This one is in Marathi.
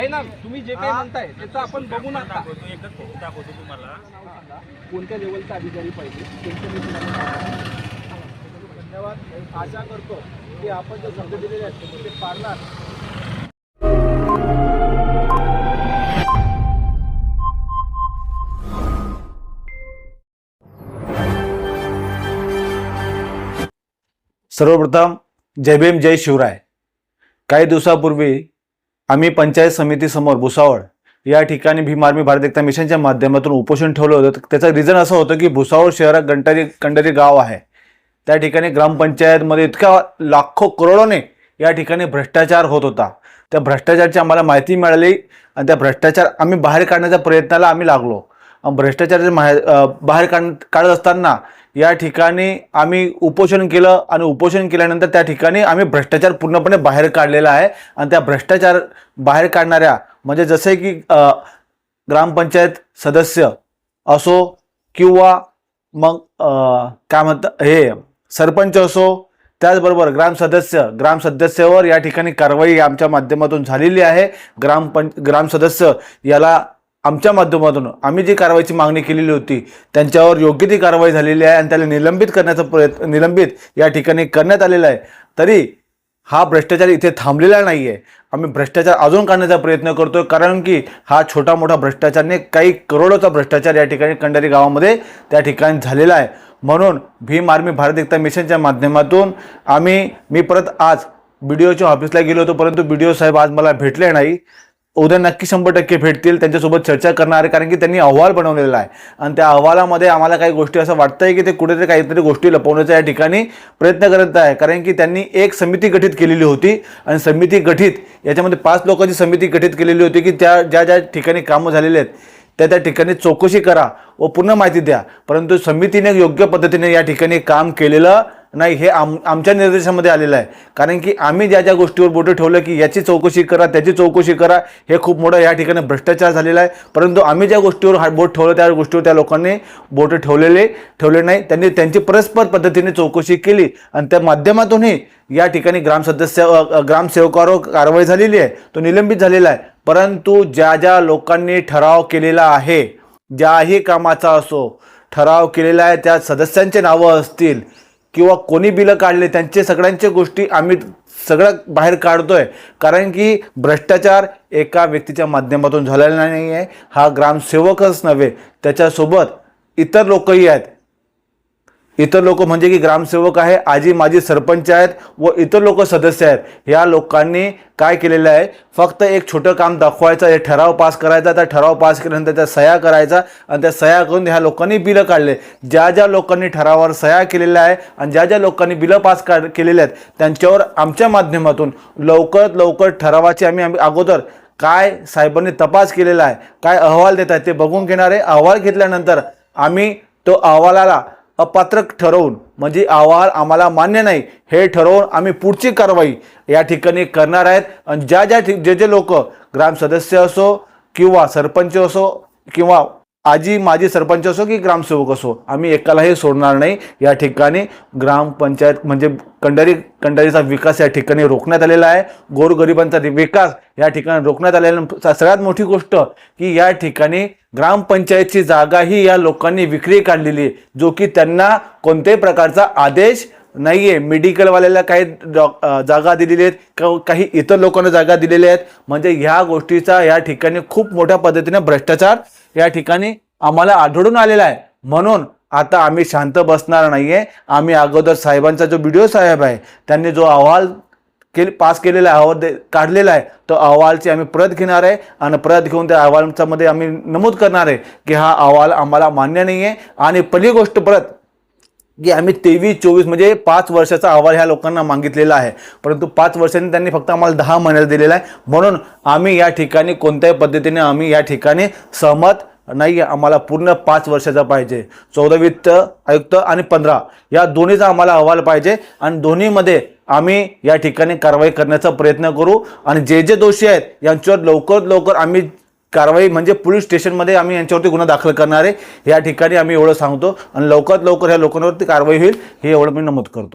तुम्ही जे काही म्हणताय त्याचं आपण बघू नका दाखवतो तुम्हाला. कोणत्या लेवलचा अधिकारी पाहिजे धन्यवाद. आशा करतो की आपण जे शब्द दिलेले आहेत ते पाळणार सर्वप्रथम जय भीम जय शिवराय. काही दिवसापूर्वी आम्ही पंचायत समितीसमोर भुसावळ या ठिकाणी भीम आर्मी भारत एकता मिशनच्या माध्यमातून उपोषण ठेवलं होतं. त्याचं रिझन असं होतं की भुसावळ शहरात गंटारी कंडारी गाव आहे. त्या ठिकाणी ग्रामपंचायतमध्ये इतक्या लाखो करोडोने या ठिकाणी भ्रष्टाचार होत होता. त्या भ्रष्टाचाराची आम्हाला माहिती मिळाली आणि त्या भ्रष्टाचार आम्ही बाहेर काढण्याच्या प्रयत्नाला आम्ही लागलो. भ्रष्टाचार भ्रष्टाचाराचे बाहेर काढ काढत असताना या ठिकाणी आम्ही उपोषण केलं आणि उपोषण केल्यानंतर त्या ठिकाणी आम्ही भ्रष्टाचार पूर्णपणे बाहेर काढलेला आहे. आणि त्या भ्रष्टाचार बाहेर काढणाऱ्या म्हणजे जसे की ग्रामपंचायत सदस्य असो किंवा मग काय म्हणतात हे सरपंच असो त्याचबरोबर ग्राम सदस्य ग्राम सदस्यावर या ठिकाणी कारवाई आमच्या माध्यमातून झालेली आहे. ग्रामपंच ग्राम सदस्य याला आमच्या माध्यमातून आम्ही जी कारवाईची मागणी केलेली होती त्यांच्यावर योग्य ती कारवाई झालेली आहे आणि त्याला निलंबित करण्याचा प्रयत्न निलंबित या ठिकाणी करण्यात आलेला आहे. तरी हा भ्रष्टाचार इथे थांबलेला नाही आहे आम्ही भ्रष्टाचार अजून काढण्याचा प्रयत्न करतोय कारण की हा छोटा मोठा भ्रष्टाचारने काही करोडोचा भ्रष्टाचार या ठिकाणी कंडारी गावामध्ये त्या ठिकाणी झालेला आहे. म्हणून भीम आर्मी भारत एकता मिशनच्या माध्यमातून आम्ही मी परत आज बी डी ओच्या ऑफिसला गेलो होतो परंतु बी डी ओ साहेब आज मला भेटले नाही. उद्या नक्की शंभर टक्के भेटतील त्यांच्यासोबत चर्चा करणार आहे कारण की त्यांनी अहवाल बनवलेला आहे. आणि त्या अहवालामध्ये आम्हाला काही गोष्टी असं वाटतंय की ते कुठेतरी काहीतरी गोष्टी लपवण्याचा या ठिकाणी प्रयत्न करत आहे. कारण की त्यांनी एक समिती गठीत केलेली होती आणि समिती गठीत याच्यामध्ये पाच लोकांची समिती गठीत केलेली होती की त्या ज्या ज्या ठिकाणी कामं झालेली आहेत त्या त्या ठिकाणी चौकशी करा व पूर्ण माहिती द्या. परंतु समितीने योग्य पद्धतीने या ठिकाणी काम केलेलं नाही हे आम आमच्या निर्देशामध्ये आलेलं आहे. कारण की आम्ही ज्या ज्या गोष्टीवर बोटं ठेवलं की याची चौकशी करा त्याची चौकशी करा हे खूप मोठं या ठिकाणी भ्रष्टाचार झालेला आहे. परंतु आम्ही ज्या गोष्टीवर हा बोट ठेवलं त्या गोष्टीवर त्या लोकांनी बोटं ठेवलेले ठेवले नाही. त्यांनी त्यांची परस्पर पद्धतीने चौकशी केली आणि त्या माध्यमातूनही या ठिकाणी ग्रामसदस्य ग्रामसेवकावर कारवाई झालेली आहे. तो निलंबित झालेला आहे. परंतु ज्या ज्या लोकांनी ठराव केलेला आहे ज्याही कामाचा असो ठराव केलेला आहे त्या सदस्यांचे नावं असतील किंवा कोणी बिलं काढले त्यांचे सगळ्यांच्या गोष्टी आम्ही सगळं बाहेर काढतोय. कारण की भ्रष्टाचार एका व्यक्तीच्या माध्यमातून झालेला नाही आहे हा ग्रामसेवकच नव्हे त्याच्यासोबत इतर लोकही आहेत. इतर लोक म्हणजे की ग्रामसेवक आहे आजी माजी सरपंच आहेत व इतर लोक सदस्य आहेत. ह्या लोकांनी काय केलेलं आहे? फक्त एक छोटं काम दाखवायचं हे ठराव पास करायचा त्या ठराव पास केल्यानंतर त्या सह्या करायचा आणि त्या सह्या करून ह्या लोकांनी बिलं काढले. ज्या ज्या लोकांनी ठरावावर सह्या केलेल्या आहे आणि ज्या ज्या लोकांनी बिलं पास काढ केलेल्या आहेत त्यांच्यावर आमच्या माध्यमातून लवकरात लवकर ठरावाची आम्ही आम्ही अगोदर काय साहेबांनी तपास केलेला आहे काय अहवाल देत आहेत ते बघून घेणार. आहे अहवाल घेतल्यानंतर आम्ही तो अहवालाला अपात्र ठरवून म्हणजे अहवाल आम्हाला मान्य नाही हे ठरवून आम्ही पुढची कारवाई या ठिकाणी करणार आहेत. आणि ज्या ज्या ठिक जे जे लोक ग्रामसदस्य असो किंवा सरपंच असो किंवा आजी माजी सरपंच असो की ग्रामसेवक असो आम्ही एकालाही सोडणार नाही. या ठिकाणी ग्रामपंचायत म्हणजे कंडारी कंडारीचा विकास या ठिकाणी रोखण्यात आलेला आहे. गोरगरिबांचा विकास या ठिकाणी रोखण्यात आलेला सगळ्यात मोठी गोष्ट की या ठिकाणी ग्रामपंचायतची जागाही या लोकांनी विक्री काढलेली आहे जो की त्यांना कोणत्याही प्रकारचा आदेश नाही आहे मेडिकलवाल्याला काही डॉ- जागा दिलेली आहेत का- काही इतर लोकांना जागा दिलेल्या आहेत. म्हणजे ह्या गोष्टीचा या ठिकाणी खूप मोठ्या पद्धतीने भ्रष्टाचार या ठिकाणी आम्हाला आढळून आलेला आहे. म्हणून आता आम्ही शांत बसणार नाही आहे आम्ही अगोदर साहेबांचा जो बी साहेब आहे त्यांनी जो अहवाल केले पास केलेला आहे अहवाल दे काढलेला आहे तो अहवालची आम्ही प्रत घेणार आहे आणि प्रत घेऊन त्या अहवालच्यामध्ये आम्ही नमूद करणार आहे की हा अहवाल आम्हाला मान्य नाही आहे आणि पहिली गोष्ट परत की आम्ही तेवीस चोवीस म्हणजे पाच वर्षाचा अहवाल ह्या लोकांना मागितलेला आहे. परंतु पाच वर्षांनी त्यांनी फक्त आम्हाला दहा महिन्याला दिलेला आहे. म्हणून आम्ही या ठिकाणी कोणत्याही पद्धतीने आम्ही या ठिकाणी सहमत नाही आम्हाला पूर्ण पाच वर्षाचा पाहिजे. चौदा वित्त आयुक्त आणि पंधरा या दोन्हीचा आम्हाला अहवाल पाहिजे आणि दोन्हीमध्ये आम्ही या ठिकाणी कारवाई करण्याचा प्रयत्न करू. आणि जे जे दोषी आहेत यांच्यावर लवकरात लवकर आम्ही कारवाई म्हणजे पोलीस स्टेशनमध्ये आम्ही यांच्यावरती गुन्हा दाखल करणार आहे. या ठिकाणी आम्ही एवढं सांगतो आणि लवकरात लवकर ह्या लोकांवरती कारवाई होईल हे एवढं मी नमूद करतो.